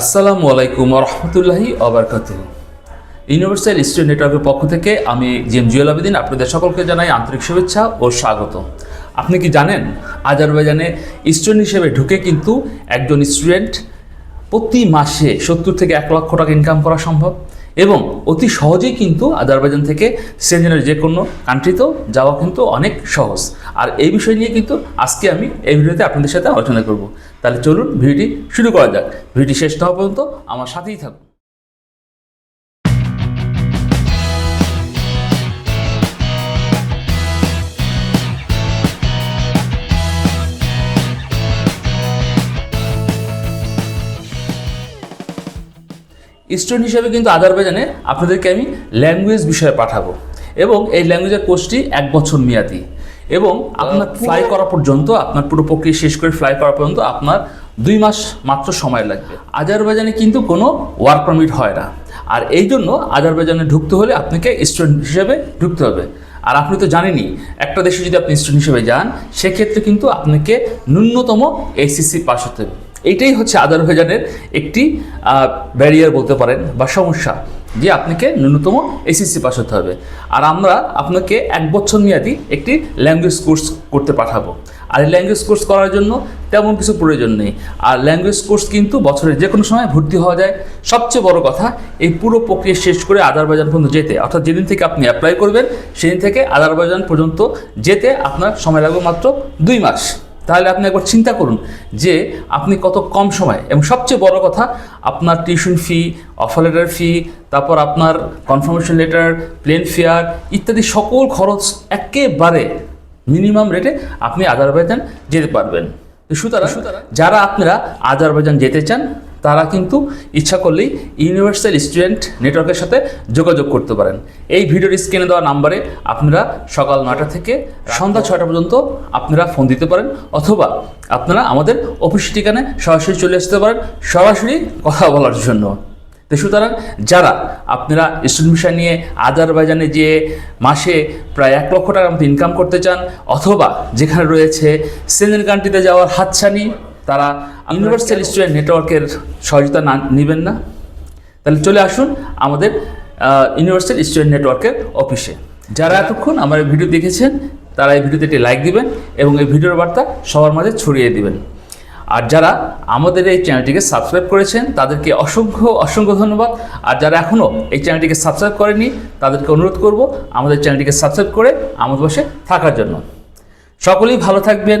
আসসালামু আলাইকুম রহমতুল্লাহি অবরকাত ইউনিভার্সাল স্টুডেন্ট নেটওয়ার্কের পক্ষ থেকে আমি জিএম জুয়েল আবেদিন, আপনাদের সকলকে জানাই আন্তরিক শুভেচ্ছা ও স্বাগত। আপনি কি জানেন, আজারবাইজানে স্টুডেন্ট হিসেবে ঢুকে কিন্তু একজন স্টুডেন্ট প্রতি মাসে সত্তর থেকে এক লক্ষ টাকা ইনকাম করা সম্ভব। এবং অতি সহজেই কিন্তু আজারবাইজান থেকে সেঞ্জনের যে কোনো কান্ট্রিতেও যাওয়া কিন্তু অনেক সহজ। আর এই বিষয় নিয়ে কিন্তু আজকে আমি এই ভিডিওতে আপনাদের সাথে আলোচনা করব। তাহলে চলুন ভিডিওটি শুরু করা যাক। ভিডিওটি শেষ না হওয়া পর্যন্ত আমার সাথেই থাকুন। স্টুডেন্ট হিসেবে কিন্তু আজারবাইজানে আপনাদেরকে আমি ল্যাঙ্গুয়েজ বিষয়ে পাঠাবো। এবং এই ল্যাঙ্গুয়েজের কোর্সটি এক বছর মেয়াদি। এবং আপনার ফ্লাই করা পর্যন্ত আপনার পুরো প্রক্রিয়া শেষ করে ফ্লাই করা পর্যন্ত আপনার দুই মাস মাত্র সময় লাগবে। আজারবাইজানে কিন্তু কোনো ওয়ার্ক পারমিট হয় না। আর এই জন্য আজারবাইজানে ঢুকতে হলে আপনাকে স্টুডেন্ট হিসেবে ঢুকতে হবে। আর আপনি তো জানেনই একটা দেশে যদি আপনি স্টুডেন্ট হিসেবে যান সেক্ষেত্রে কিন্তু আপনাকে ন্যূনতম এসিসি পাস হতে হবে। এইটাই হচ্ছে আজারবাইজানের একটি ব্যারিয়ার বলতে পারেন বা সমস্যা যে আপনাকে ন্যূনতম এসএসসি পাস হতে হবে। আর আমরা আপনাকে এক বছর মেয়াদি একটি ল্যাঙ্গুয়েজ কোর্স করতে পাঠাবো। আর এই ল্যাঙ্গুয়েজ কোর্স করার জন্য তেমন কিছু প্রয়োজন নেই। আর ল্যাঙ্গুয়েজ কোর্স কিন্তু বছরের যে কোনো সময় ভর্তি হওয়া যায়। সবচেয়ে বড় কথা, এই পুরো প্রক্রিয়া শেষ করে আজারবাইজান পর্যন্ত যেতে। অর্থাৎ যেদিন থেকে আপনি অ্যাপ্লাই করবেন, সেদিন থেকে আজারবাইজান পর্যন্ত যেতে আপনার সময় লাগবে মাত্র দুই মাস। তাহলে আপনি একবার চিন্তা করুন যে আপনি কত কম সময় এবং সবচেয়ে বড় কথা আপনার tuition fee offer letter fee তারপর আপনার কনফার্মেশন লেটার প্লেন ফেয়ার ইত্যাদি সকল খরচ একেবারে মিনিমাম রেটে আপনি আজারবাইজান যেতে পারবেন। সুতরাং যারা আপনারা আজারবাইজান যেতে চান তারা কিন্তু ইচ্ছা করলেই ইউনিভার্সাল স্টুডেন্ট নেটওয়ার্কের সাথে যোগাযোগ করতে পারেন। এই ভিডিওর স্ক্রিনে দেওয়া নাম্বারে আপনারা সকাল নয়টা থেকে সন্ধ্যা ছয়টা পর্যন্ত আপনারা ফোন দিতে পারেন অথবা আপনারা আমাদের অফিস ঠিকানায় সরাসরি চলে আসতে পারেন সরাসরি কথা বলার জন্য। তো সুতরাং যারা আপনারা স্টুডেন্ট ভিসা নিয়ে আজারবাইজানে যে মাসে প্রায় এক লক্ষ টাকার মতো ইনকাম করতে চান অথবা যেখানে রয়েছে সেনেন কান্ট্রিতে যাওয়ার হাতছানি তারা ইউনিভার্সাল স্টুডেন্ট নেটওয়ার্কের সহযোগিতা না নেবেন না? তাহলে চলে আসুন আমাদের ইউনিভার্সাল স্টুডেন্ট নেটওয়ার্কের অফিসে যারা এতক্ষণ আমার এই ভিডিও দেখেছেন তারা এই ভিডিওতে একটি লাইক দিবেন এবং এই ভিডিওর বার্তা সবার মাঝে ছড়িয়ে দিবেন। আর যারা আমাদের এই চ্যানেলটিকে সাবস্ক্রাইব করেছেন তাদেরকে অসংখ্য অসংখ্য ধন্যবাদ। আর যারা এখনও এই চ্যানেলটিকে সাবস্ক্রাইব করেনি তাদেরকে অনুরোধ করব আমাদের চ্যানেলটিকে সাবস্ক্রাইব করে আমাদের পাশে থাকার জন্য। সকলেই ভালো থাকবেন।